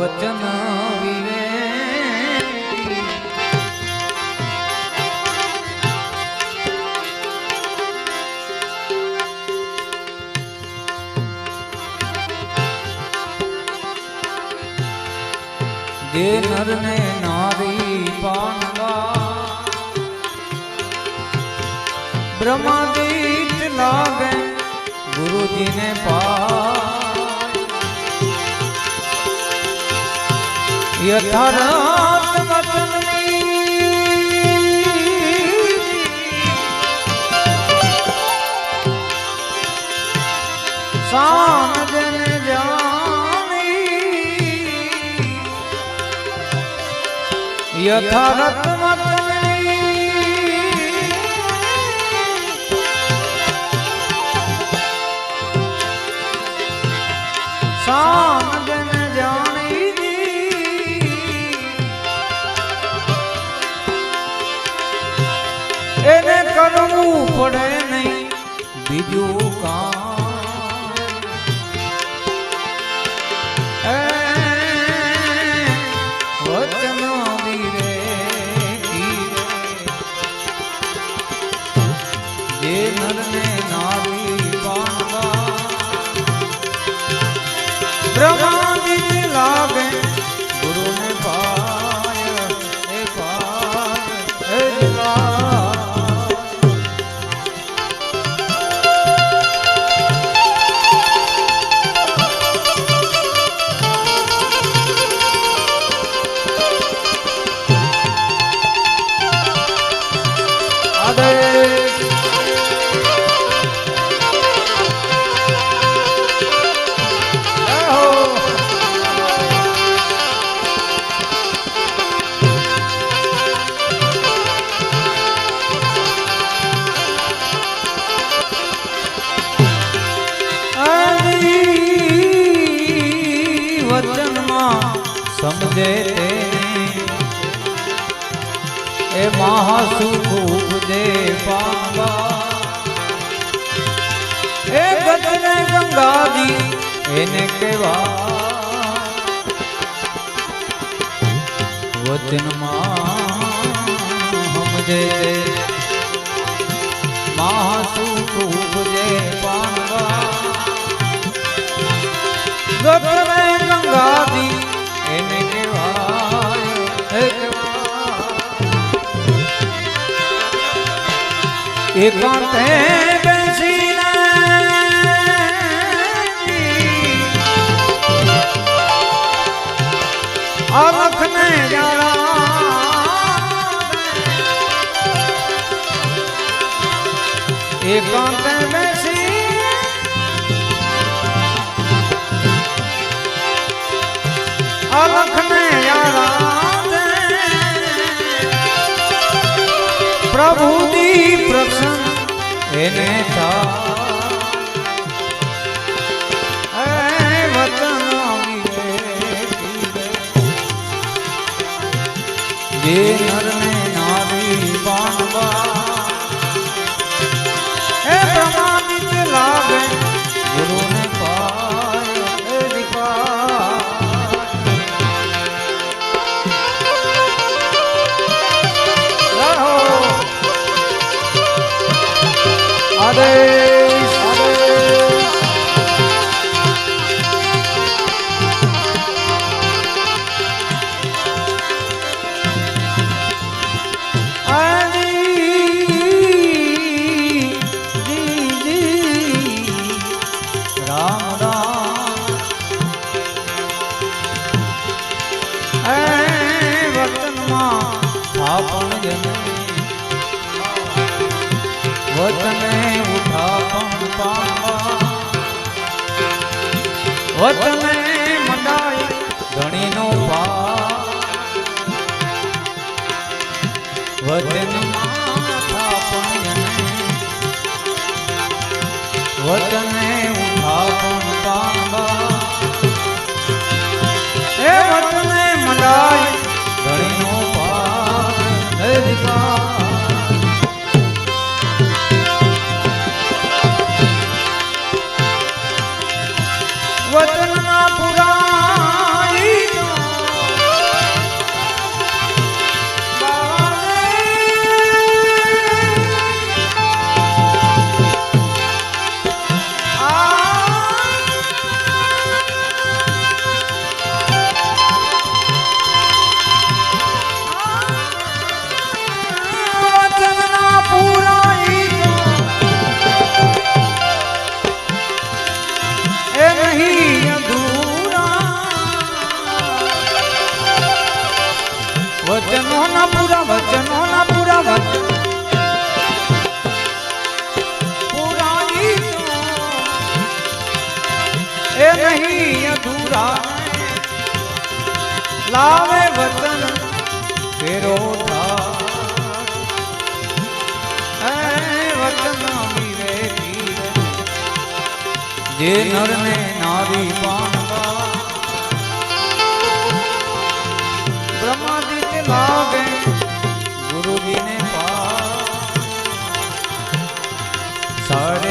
વચન વિવેકી જે નરને નારી પાનવા બ્રહ્માદિત લાગે ગુરુજીને પાય યથાર્થ વચનની શાન જન કરવું પડે નહીં. બીજું કામ એ મહાસુખ ઉપદે પામવા એ ગતને ગંગાજી એને કેવા વચનમાં સમજે. મહાસુખ ઉપજે પામવા ગતને ગંગાજી એને એકાંતે બેસીને અલખને જરા એકાંતે બેસી અલખને યારા પ્રભુજી પ્રસન્ન એને જે નરને નારી બાંધવા આદેશ વતને ઉઠાપન પામવા એ વતને મંડાય ધણીનો પાર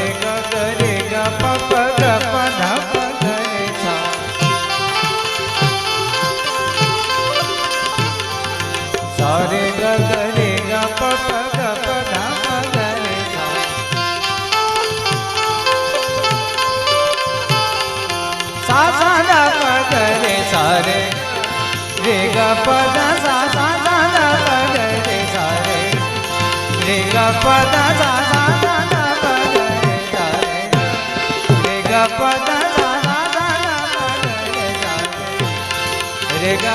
સારે ગ ગરે ગ પ પ ગ પ ધ પ ગરે સા સારે ગ ગરે રે ગ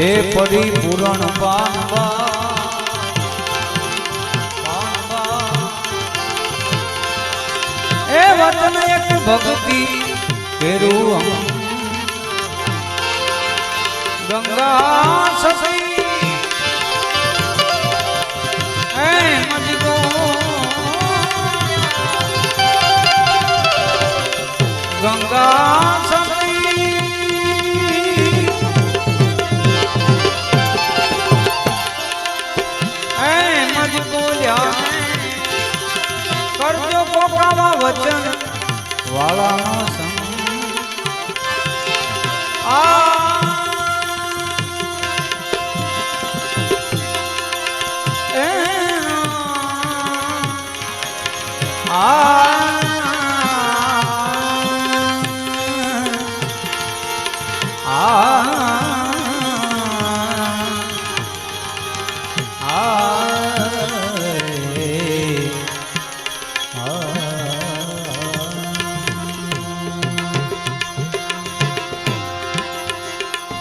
છે પરિપૂરણ પામવા. એ વતન એક ભક્તિ કેરું ગંગા સસી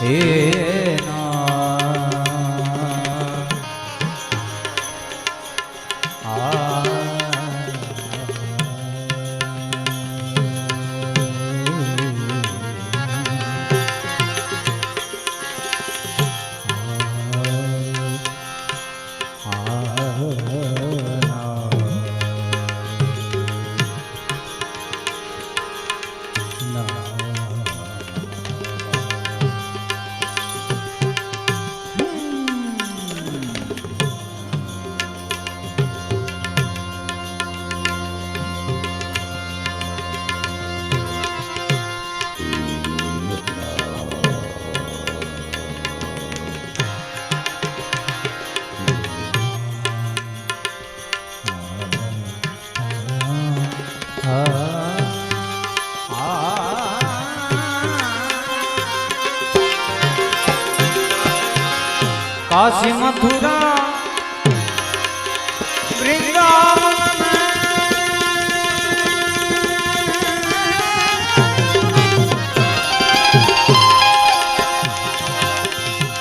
હે મારી મથુરા વૃંદાવન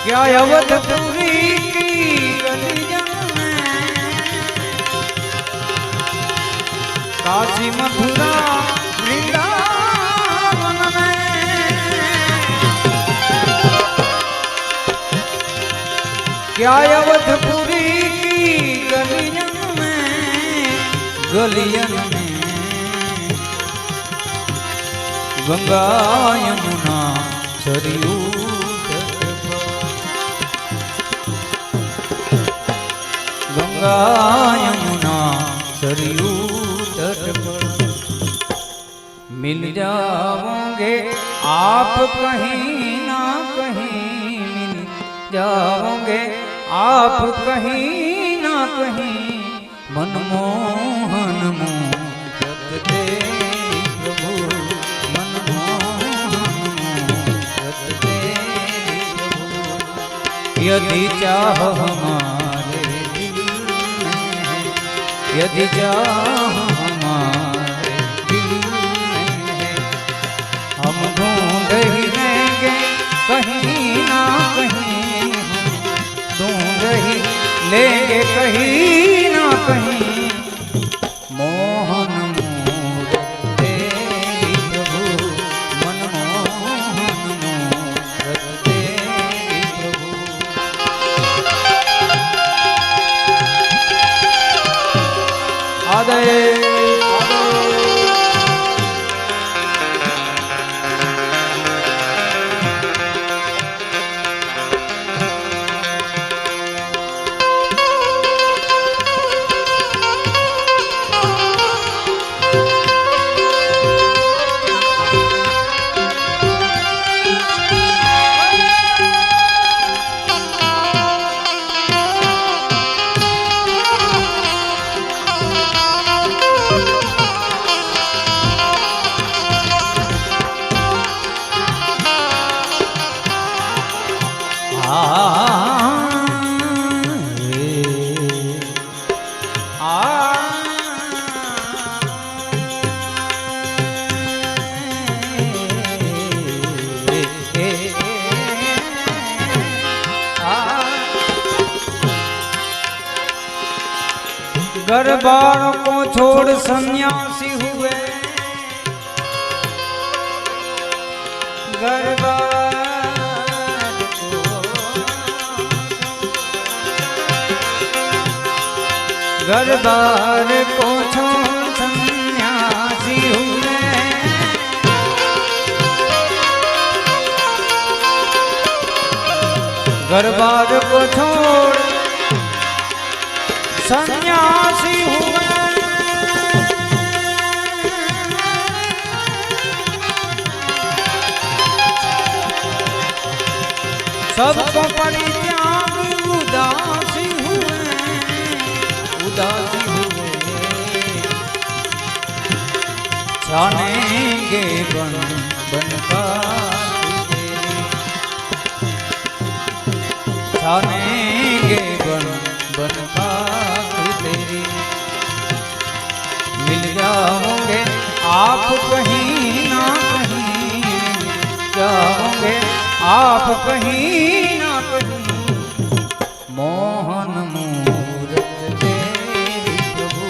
ક્યાંય અવધ क्या अवधपुरी की गलियन में गलियन में गंगा यमुना सरयू तट पर। गंगा यमुना सरयू तट पर मिल जाओगे आप कहीं ना कहीं मिल जाओगे આપ કહી ના કહી મનમોહન મો જગતે પ્રભુ મનમોહન જગતે યદિ ચાહ હમારે યદિ ચાહ હમારે લેંગે કહી ન કહી घर बार को छोड़ सन्यासी हुए। घर बार को छोड़ सन्यासी हुए। घर बार को छोड़ सन्यासी हुए। सबको परित्याग उदासी हुए। उदासी हुए। जानेंगे बन बन का जानेंगे बन। आप कहीं ना कहीं जाओगे आप कहीं ना कहीं मोहन मूरत तेरी प्रभु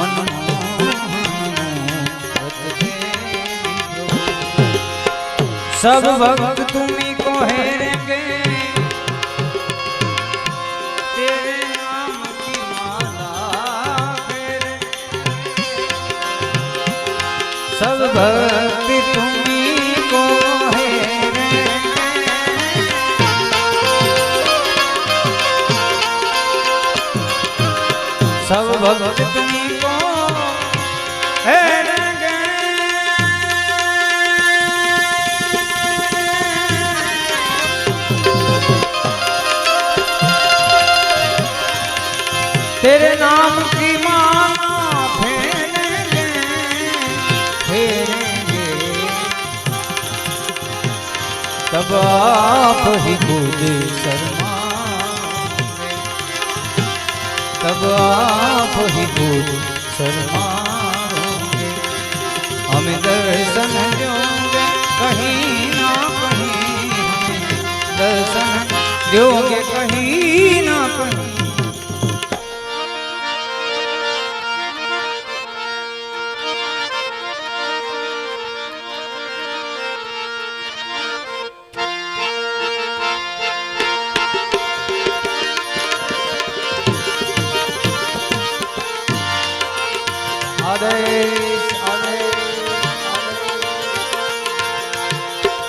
मनमोहन मूरत तेरी प्रभु सब भक्त तुम्ही ही खुद शर्माओगे तब आप ही खुद शर्माओगे हमें दर्शन दोगे कहीं ना कहीं हमें दर्शन दोगे कहीं ना कहीं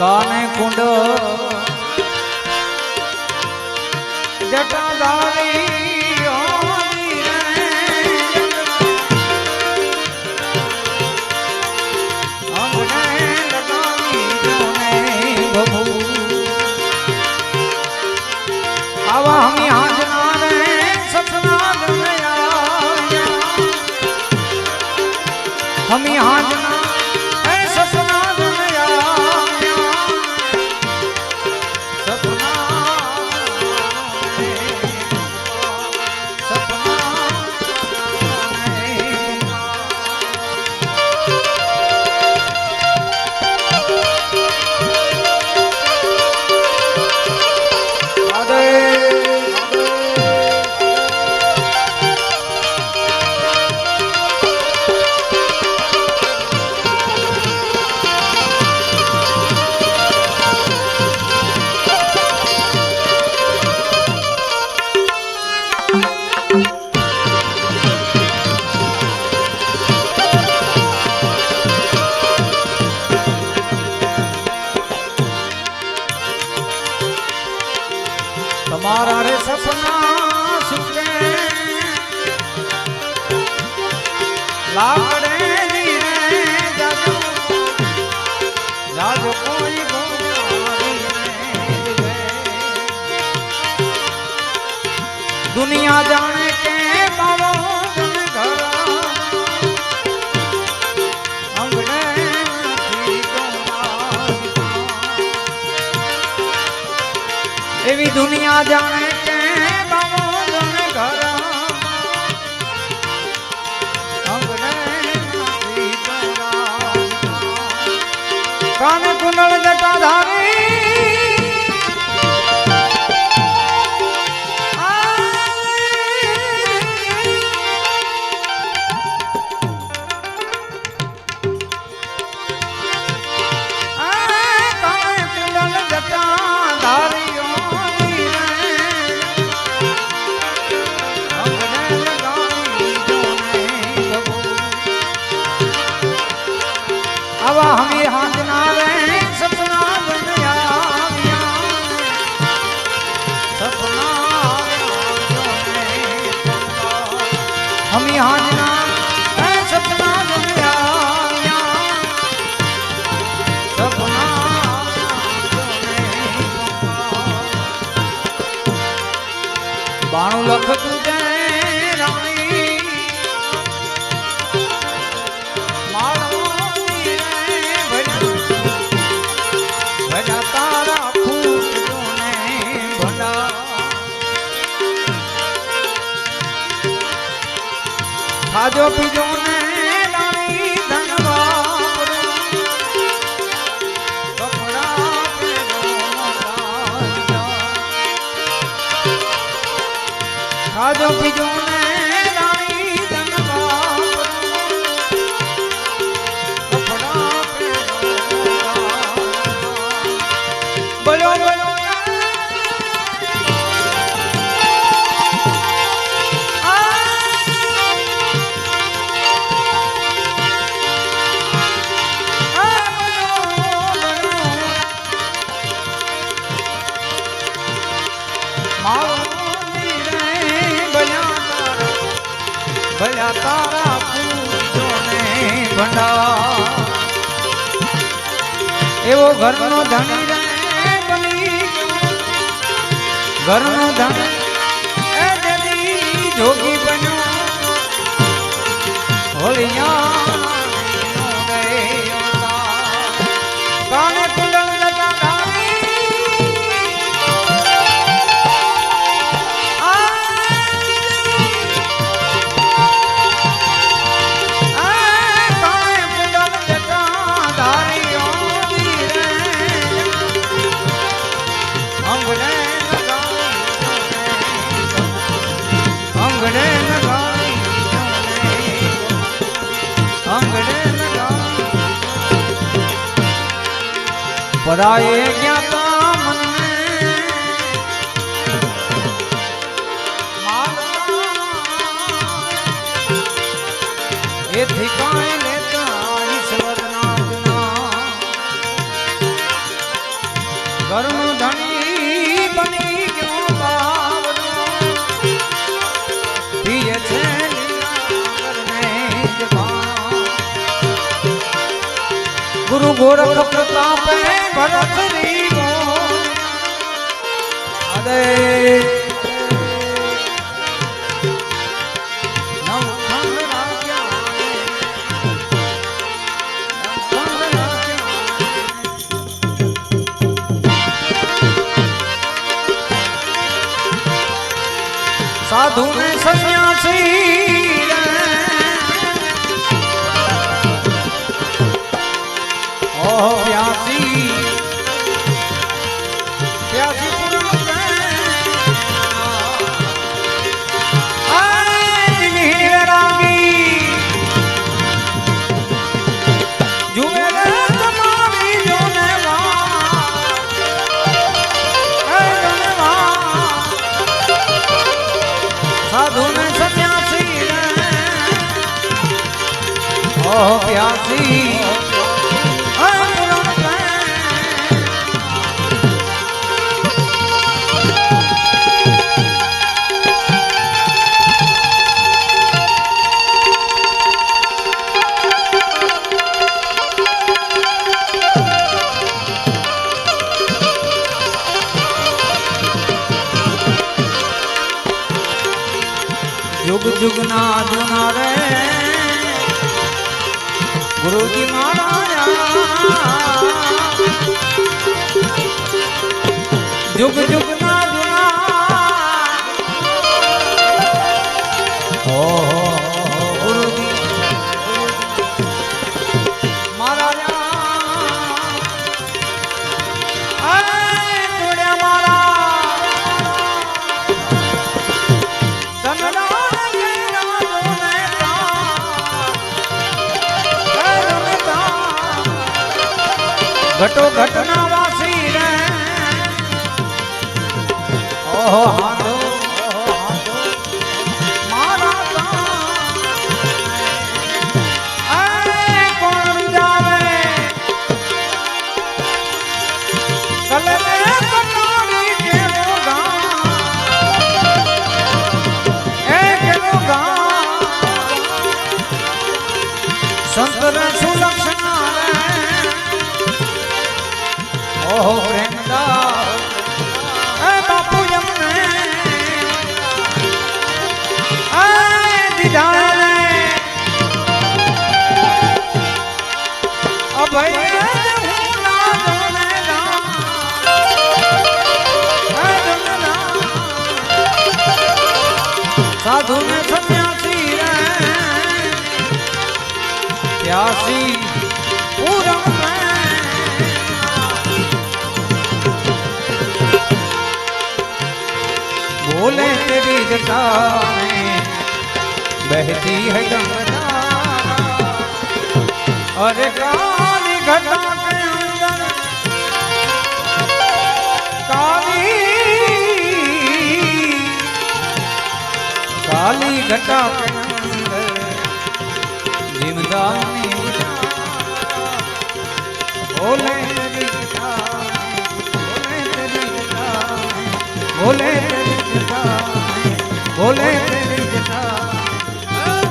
કાને કુંડ? আমি એવો ઘરનો ધણી રે બની ઘરનો ધણી જોગી બન્યો. હોલિયા પરાયે ગયા તા મને એ ઠેકાણે લેતા ઈશ્વરના કર્મ ધન્ય ગુરુ ગોરખ પ્રતાપે ભરત અરે. સાધુ ને સંન્યાસી. ઘટો ઘટના વાસી રે ઓહો घटा। जीवदानी बोले बोले बोले हाँ।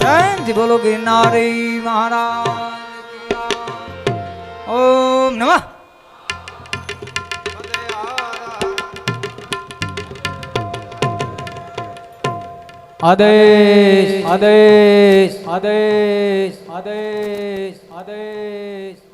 जय बोलो गिरनारी महाराज ओम नमः। આદેશ આદેશ આદેશ આદેશ આદેશ આદેશ.